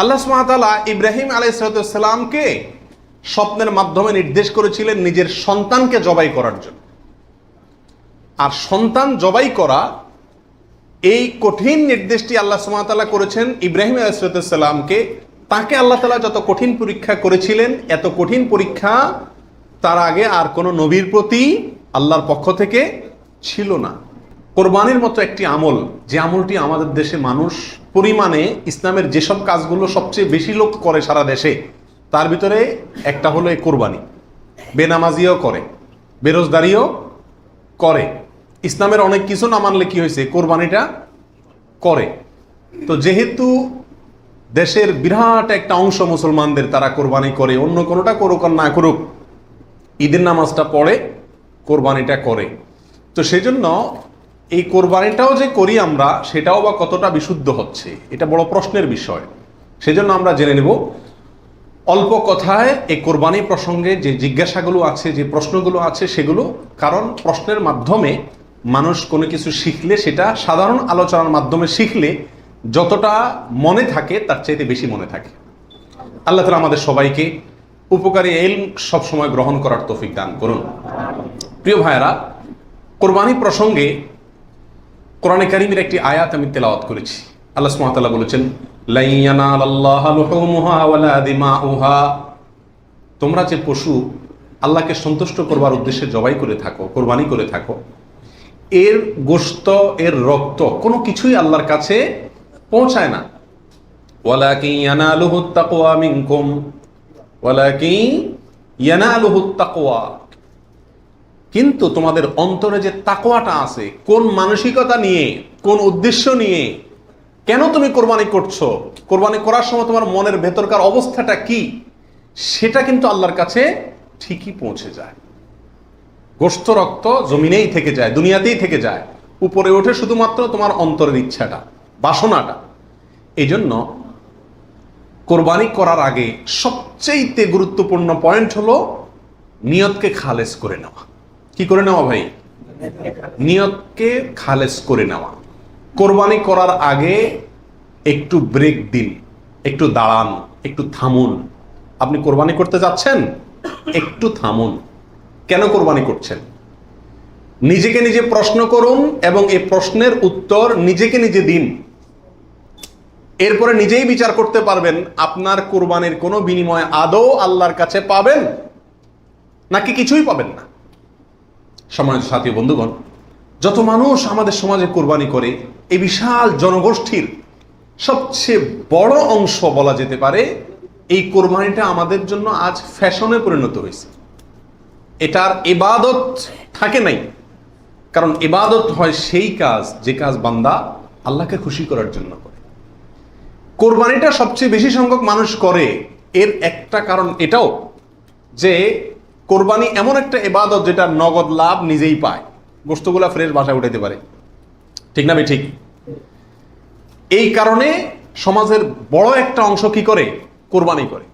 আল্লাহ সুমাতালা ইব্রাহিম আলাইসালামকে স্বপ্নের মাধ্যমে নির্দেশ করেছিলেন নিজের সন্তানকে জবাই করার জন্য। আর সন্তান জবাই করা এই কঠিন নির্দেশটি আল্লাহ সুমাতালা করেছেন ইব্রাহিম আলাইসালামকে তাকে আল্লাহ তালা যত কঠিন পরীক্ষা করেছিলেন, এত কঠিন পরীক্ষা তার আগে আর কোনো নবীর প্রতি আল্লাহর পক্ষ থেকে ছিল না। কোরবানির মতো একটি আমল, যে আমলটি আমাদের দেশে মানুষ পরিমাণে ইসলামের যেসব কাজগুলো সবচেয়ে বেশি লোক করে সারা দেশে, তার ভিতরে একটা হলো এই কোরবানি। বেনামাজিও করে, বেরোজগারিও করে। ইসলামের অনেক কিছু না মানলে কি হয়েছে? কোরবানিটা করে। তো যেহেতু দেশের বিরাট একটা অংশ মুসলমানদের তারা কোরবানি করে, অন্য কোনোটা করুক আর না করুক, ঈদের নামাজটা পড়ে কোরবানিটা করে। তো সেজন্য এই কোরবানিটাও যে করি আমরা, সেটাও বা কতটা বিশুদ্ধ হচ্ছে? এটা বড় প্রশ্নের বিষয়। সেজন্য আমরা জেনে নেব, অল্প কথায় এই কোরবানি প্রসঙ্গে যে জিজ্ঞাসাগুলো আছে, যে প্রশ্নগুলো আছে, সেগুলো কারণ প্রশ্নের মাধ্যমে মানুষ কোনো কিছু শিখলে সেটা সাধারণ আলোচনার মাধ্যমে শিখলে যতটা মনে থাকে, তার চাইতে বেশি মনে থাকে। আল্লাহ তালা আমাদের সবাইকে উপকারী এল সবসময় গ্রহণ করার তৌফিক দান করুন। প্রিয় ভাইয়েরা, কোরবানি প্রসঙ্গে কোরআনে কারিমের একটি আয়াত আমি তেলাওয়াত করেছি। আল্লাহ সুবহানাহু বলেছেন তোমরা যে পশু আল্লাহকে সন্তুষ্ট করবার উদ্দেশ্যে জবাই করে থাকো, কোরবানি করে থাকো, এর গোস্ত এর রক্ত কোনো কিছুই আল্লাহর কাছে পৌঁছায় না। ওয়ালাকিন ইয়ানালুহুত তাকওয়া। কিন্তু তোমাদের অন্তরে যে তাকোয়াটা আছে, কোন মানসিকতা নিয়ে, কোন উদ্দেশ্য নিয়ে, কেন তুমি কোরবানি করছ? কোরবানি করার সময় তোমার মনের ভেতরকার অবস্থাটা কি? সেটা কিন্তু আল্লাহর কাছে ঠিকই পৌঁছে যায়। গোস্ত রক্ত জমিনেই থেকে যায়, দুনিয়াতেই থেকে যায়। উপরে ওঠে শুধুমাত্র তোমার অন্তরের ইচ্ছাটা, বাসনাটা। এই জন্য কোরবানি করার আগে সবচেয়ে গুরুত্বপূর্ণ পয়েন্ট হলো নিয়তকে খালেজ করে নেওয়া। কি করে নেওয়া ভাই? নিয়তকে খালেজ করে নেওয়া। কোরবানি করার আগে একটু ব্রেক দিন, একটু দাঁড়ান, একটু থামুন। আপনি কোরবানি করতে যাচ্ছেন? একটু থামুন। কেন কোরবানি করছেন? নিজেকে নিজে প্রশ্ন করুন এবং এই প্রশ্নের উত্তর নিজেকে নিজে দিন। এরপরে নিজেই বিচার করতে পারবেন, আপনার কোরবানির কোনো বিনিময় আদৌ আল্লাহর কাছে পাবেন নাকি কিছুই পাবেন না। সমাজ সাথী বন্ধুগণ, যত মানুষ আমাদের সমাজে কোরবানি করে, এই বিশাল জনগোষ্ঠীর সবচেয়ে বড় অংশ বলা যেতে পারে, এই কোরবানিটা আমাদের জন্য আজ ফ্যাশনে পরিণত হয়েছে। এটার এবাদত থাকে নাই। কারণ এবাদত হয় সেই কাজ, যে কাজ বান্দা আল্লাহকে খুশি করার জন্য করে। কোরবানিটা সবচেয়ে বেশি সংখ্যক মানুষ করে, এর একটা কারণ এটাও যে কোরবানি এমন একটা এবাদত যেটা নগদ লাভ নিজেই পায়। গোস্তগুলা ফ্রেশ বাসায় উঠাইতে পারে। ঠিক না ঠিক। এই কারণে সমাজের বড় একটা অংশ কি করে? কোরবানি করে।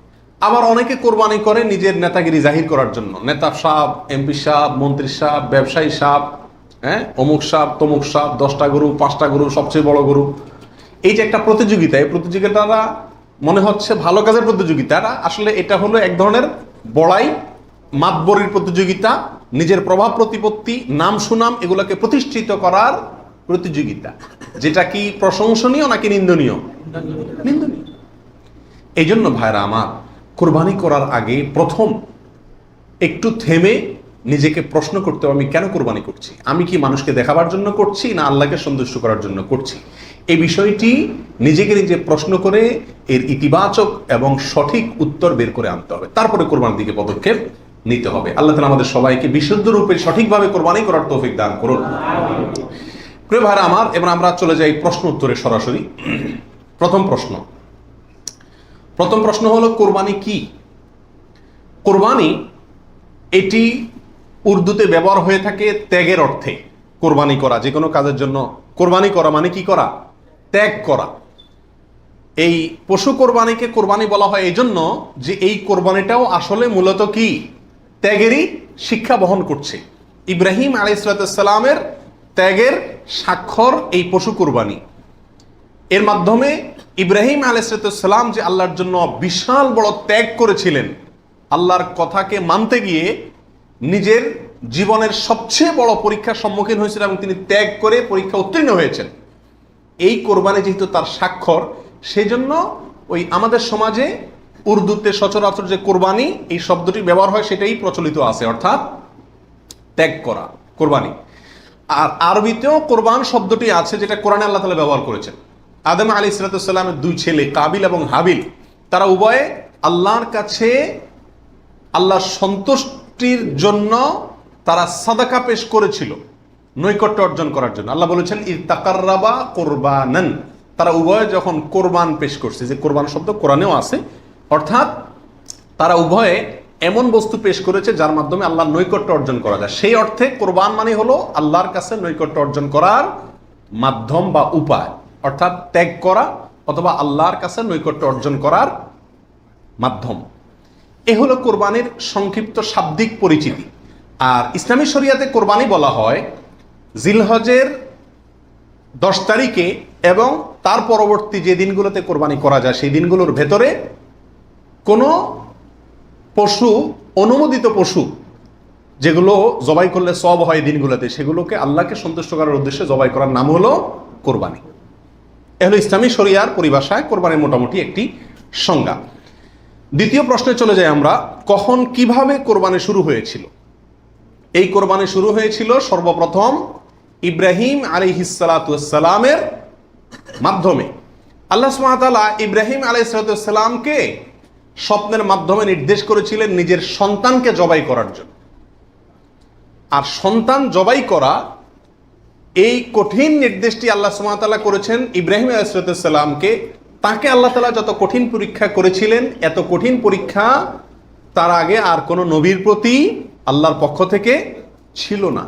আবার অনেকে কোরবানি করে নিজের নেতাগিরি জাহির করার জন্য। নেতা সাহ এমপি সাহ মন্ত্রী সাহ ব্যবসায়ী সাহ হ্যাঁ? অমুক সাহ তমুক সাহ দশটা গরু, পাঁচটা গরু, সবচেয়ে বড় গরু। এই যে একটা প্রতিযোগিতা, এই প্রতিযোগিতাটা মনে হচ্ছে ভালো কাজের প্রতিযোগিতা আসলে এটা হলো এক ধরনের বড়াই মাতবরির প্রতিযোগিতা, নিজের প্রভাব প্রতিপত্তি, নাম সুনাম এগুলোকে প্রতিষ্ঠিত করার প্রতিযোগিতা। যেটা কি প্রশংসনীয় নাকি নিন্দনীয়? নিন্দনীয়। এই জন্য ভাইরা আমার, কোরবানি করার আগে প্রথম একটু থেমে নিজেকে প্রশ্ন করতে আমি কেন কোরবানি করছি? আমি কি মানুষকে দেখাবার জন্য করছি না আল্লাহকে সন্তুষ্ট করার জন্য করছি? এই বিষয়টি নিজেকে নিজে প্রশ্ন করে এর ইতিবাচক এবং সঠিক উত্তর বের করে আনতে হবে। তারপরে কোরবানির দিকে পদক্ষেপ নিতে হবে। আল্লাহ তালা আমাদের সবাইকে বিশুদ্ধ রূপে সঠিকভাবে কোরবানি করার তৌফিক দান করুন। প্রিয় ভাইরা আমার, এবার আমরা চলে যাই প্রশ্ন উত্তরে সরাসরি। প্রথম প্রশ্ন। প্রথম প্রশ্ন হলো, কোরবানি কি? কোরবানি এটি উর্দুতে ব্যবহার হয়ে থাকে ত্যাগের অর্থে। কোরবানি করা, যে কোনো কাজের জন্য। কোরবানি করা মানে কি করা? ত্যাগ করা। এই পশু কোরবানিকে কোরবানি বলা হয় এই জন্য যে এই কোরবানিটাও আসলে মূলত কি? ত্যাগেরই শিক্ষা বহন করছে। ইব্রাহিম আলাইসালামের ত্যাগের স্বাক্ষর এই পশু কোরবানি। এর মাধ্যমে ইব্রাহিম আলাইসালাম যে আল্লাহর জন্য বিশাল বড় ত্যাগ করেছিলেন, আল্লাহর কথাকে মানতে গিয়ে নিজের জীবনের সবচেয়ে বড় পরীক্ষার সম্মুখীন হয়েছিলেন এবং তিনি ত্যাগ করে পরীক্ষা উত্তীর্ণ হয়েছেন। এই কোরবানি যেহেতু তার স্বাক্ষর সেই জন্য ওই আমাদের সমাজে উর্দুতে সচরাচর যে কোরবানি, এই শব্দটি ব্যবহার হয়, সেটাই প্রচলিত আছে, অর্থাৎ ত্যাগ করা, কোরবানি। আর আরবিতেও কোরবান শব্দটি আছে, যেটা কোরআনে আল্লাহ তালা ব্যবহার করেছেন। আদম আলী ইসলাতামের দুই ছেলে, কাবিল এবং হাবিল, তারা উভয়ে আল্লাহর কাছে আল্লাহর সন্তুষ্টির জন্য তারা সাদাকা পেশ করেছিল, নৈকট্য অর্জন করার জন্য। আল্লাহ বলেছেন ই কোরবানান। তারা উভয়ে যখন কোরবান পেশ করছে, যে কোরবান শব্দ কোরআনেও আছে অর্থাৎ তারা উভয়ে এমন বস্তু পেশ করেছে যার মাধ্যমে আল্লাহর নৈকট্য অর্জন করা যায়। সেই অর্থে কোরবান মানে হলো আল্লাহর কাছে নৈকট্য অর্জন করার মাধ্যম বা উপায়। অর্থাৎ ত্যাগ করা অথবা আল্লাহর কাছে নৈকট্য অর্জন করার মাধ্যম। এ হলো কোরবানির সংক্ষিপ্ত শাব্দিক পরিচিতি। আর ইসলামী শরিয়াতে কোরবানি বলা হয় জিলহজের দশ তারিখে এবং তার পরবর্তী যে দিনগুলোতে কোরবানি করা যায়, সেই দিনগুলোর ভেতরে কোনো পশু, অনুমোদিত পশু, যেগুলো জবাই করলে সব হয় দিনগুলোতে, সেগুলোকে আল্লাহকে সন্তুষ্ট করার উদ্দেশ্যে জবাই করার নাম হলো কোরবানি। এ হলো ইসলামী শরিয়ার পরিভাষায় কোরবানির মোটামুটি একটি সংজ্ঞা। দ্বিতীয় প্রশ্নে চলে যাই আমরা, কখন কীভাবে কোরবানি শুরু হয়েছিল? এই কোরবানি শুরু হয়েছিল সর্বপ্রথম ইব্রাহিম আলী হিসালাতামের মাধ্যমে। আল্লাহ ইব্রাহিম আলী সালাতামকে স্বপ্নের মাধ্যমে নির্দেশ করেছিলেন নিজের সন্তানকে জবাই করার জন্য। আর সন্তান জবাই করা এই কঠিন নির্দেশটি আল্লাহ সুমাতালা করেছেন ইব্রাহিম আলাইসালামকে তাকে আল্লাহ তালা যত কঠিন পরীক্ষা করেছিলেন, এত কঠিন পরীক্ষা তার আগে আর কোনো নবীর প্রতি আল্লাহর পক্ষ থেকে ছিল না।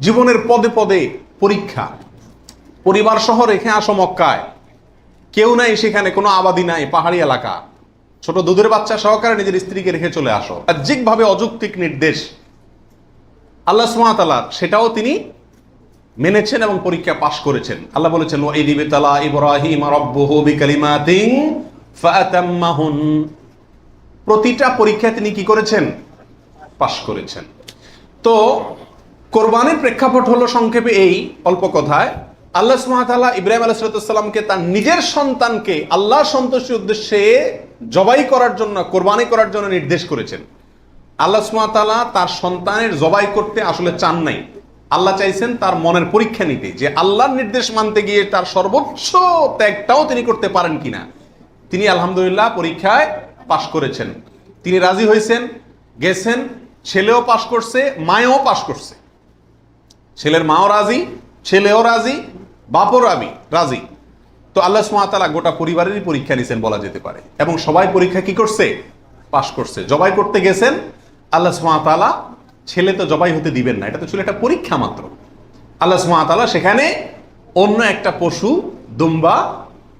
জীবনের পদে পদে পরীক্ষা। পরিবার সহ রেখে আসো মক্কায়। কেউ নাই সেখানে, কোনো আবাদি নাই, পাহাড়ি এলাকা। ছোট দুধের বাচ্চা সহকারে নিজের স্ত্রীকে রেখে চলে আসো। বাহ্যিকভাবে অযৌক্তিক নির্দেশ। আল্লাহ সুমাতালার সেটাও তিনি মেনেছেন এবং পরীক্ষা পাশ করেছেন। আল্লাহ বলেছেন ও এই দিবে তালা ইব্রাহিম প্রতিটা পরীক্ষায় তিনি কি করেছেন? পাশ করেছেন। তো কোরবানির প্রেক্ষাপট হলো সংক্ষেপে এই অল্প কথায় আল্লাহ সুমাতাল্লাহ ইব্রাহিম আলাইসালামকে তার নিজের সন্তানকে আল্লাহ সন্তোষের উদ্দেশ্যে জবাই করার জন্য, কোরবানি করার জন্য নির্দেশ করেছেন। আল্লাহ সুমাতাল্লাহ তার সন্তানের জবাই করতে আসলে চান নাই। আল্লাহ চাইছেন তার মনের পরীক্ষা নিতে যে আল্লাহর নির্দেশ মানতে গিয়ে তার সর্বোচ্চ ত্যাগটাও তিনি করতে পারেন কিনা। তিনি আলহামদুলিল্লাহ পরীক্ষায় পাশ করেছেন। তিনি রাজি হয়েছেন, গেছেন, ছেলেও পাশ করছে, মায়েও পাশ করছে। ছেলের মাও রাজি, ছেলেও রাজি বাপও রাবি রাজি। তো আল্লাহ সুমাতালা গোটা পরিবারেরই পরীক্ষা নিছেন বলা যেতে পারে। এবং সবাই পরীক্ষা কি করছে? পাশ করছে। জবাই করতে গেছেন, আল্লাহ সুমাতালা ছেলে তো জবাই হতে দিবেন না, এটা তো ছিল একটা পরীক্ষা মাত্র। আল্লাহ সুমাতালা সেখানে অন্য একটা পশু, দুম্বা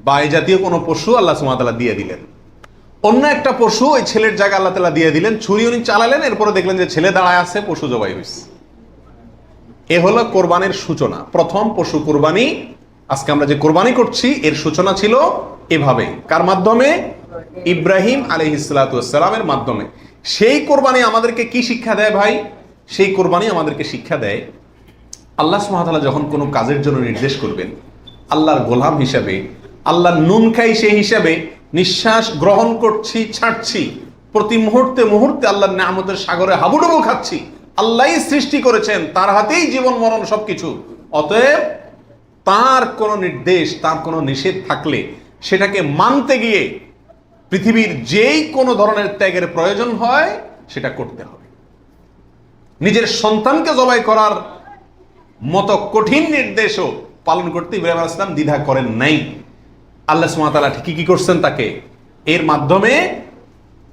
বা এই জাতীয় কোনো পশু আল্লাহ সুমাতালা দিয়ে দিলেন। অন্য একটা পশু ওই ছেলের জায়গা আল্লাহ তালা দিয়ে দিলেন ছুরি উনি চালালেন, এরপরে দেখলেন যে ছেলে দাঁড়ায় আছে, পশু জবাই হয়েছে এ হলো কোরবানির সূচনা। প্রথম পশু কোরবানি। আজকে আমরা যে কোরবানি করছি, এর সূচনা ছিল এভাবে। কার মাধ্যমে? ইব্রাহিম আলী ইসলাতামের মাধ্যমে। সেই কোরবানি আমাদেরকে কি শিক্ষা দেয় ভাই? সেই কোরবানি আমাদেরকে শিক্ষা দেয় আল্লাহ সুহাতালা যখন কোনো কাজের জন্য নির্দেশ করবেন, আল্লাহর গোলাম হিসাবে, আল্লাহর নুন খাই সেই হিসাবে নিঃশ্বাস গ্রহণ করছি, ছাড়ছি। প্রতি মুহূর্তে মুহূর্তে আল্লাহর নামতের সাগরে হাবুডুবু খাচ্ছি। আল্লাহই সৃষ্টি করেছেন, তার হাতেই জীবন, মরণ সবকিছু। অতএব তার কোনো নির্দেশ, তার কোনো নিষেধ থাকলে সেটাকে মানতে গিয়ে পৃথিবীর যেই কোনো ধরনের ত্যাগের প্রয়োজন হয়, সেটা করতে হবে। নিজের সন্তানকে জবাই করার মতো কঠিন নির্দেশও পালন করতে ইব্রাহিম আলাইসলাম দ্বিধা করেন নাই। আল্লাহ সুমাতালা ঠিকই কি করছেন তাকে? এর মাধ্যমে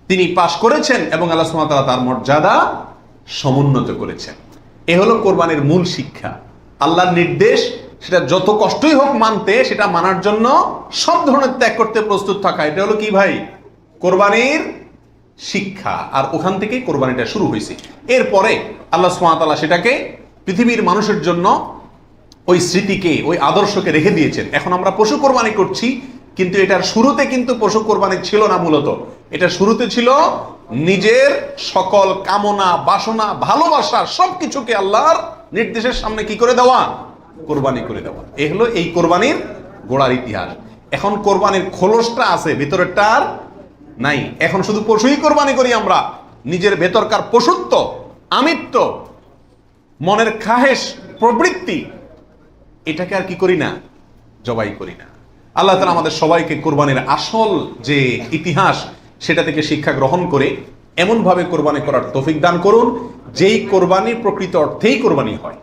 তিনি পাশ করেছেন এবং আল্লাহ সুমাতালা তার মর্যাদা সমুন্নত করেছেন। এ হলো কোরবানির মূল শিক্ষা। আল্লাহর নির্দেশ, সেটা যত কষ্টই হোক মানতে, সেটা মানার জন্য সব ধরনের ত্যাগ করতে প্রস্তুত থাকা। এটা হলো কি ভাই? কোরবানির শিক্ষা। আর ওখান থেকেই কোরবানিটা শুরু হয়েছে। এরপরে আল্লাহ সুমাতালা সেটাকে পৃথিবীর মানুষের জন্য ওই স্মৃতিকে, ওই আদর্শকে রেখে দিয়েছেন। এখন আমরা পশু কোরবানি করছি, কিন্তু এটার শুরুতে কিন্তু পশু কোরবানি ছিল না মূলত। এটা শুরুতে ছিল নিজের সকল কামনা, বাসনা, ভালোবাসা সবকিছুকে আল্লাহর নির্দেশের সামনে কি করে দেওয়া? কোরবানি করে দেওয়া। এ হলো এই কোরবানির গোড়ার ইতিহাস। এখন কোরবানির খোলসটা আছে, ভিতরেরটা আর নাই। এখন শুধু পশুই কোরবানি করি আমরা। নিজের ভেতরকার পশুত্ব, আমিত্ব, মনের খাহেশ, প্রবৃত্তি, এটাকে আর কি করি না? জবাই করি না। আল্লাহ তালা আমাদের সবাইকে কোরবানির আসল যে ইতিহাস সেটা থেকে শিক্ষা গ্রহণ করে এমনভাবে কোরবানি করার তৌফিক দান করুন, যেই কোরবানি প্রকৃত অর্থেই কোরবানি হয়।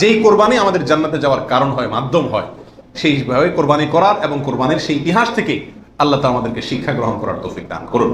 যেই কোরবানি আমাদের জান্নাতে যাওয়ার কারণ হয়, মাধ্যম হয়, সেইভাবে কোরবানি করার এবং কোরবানির সেই ইতিহাস থেকে আল্লাহ তা আমাদেরকে শিক্ষা গ্রহণ করার তৌফিক দান করুন।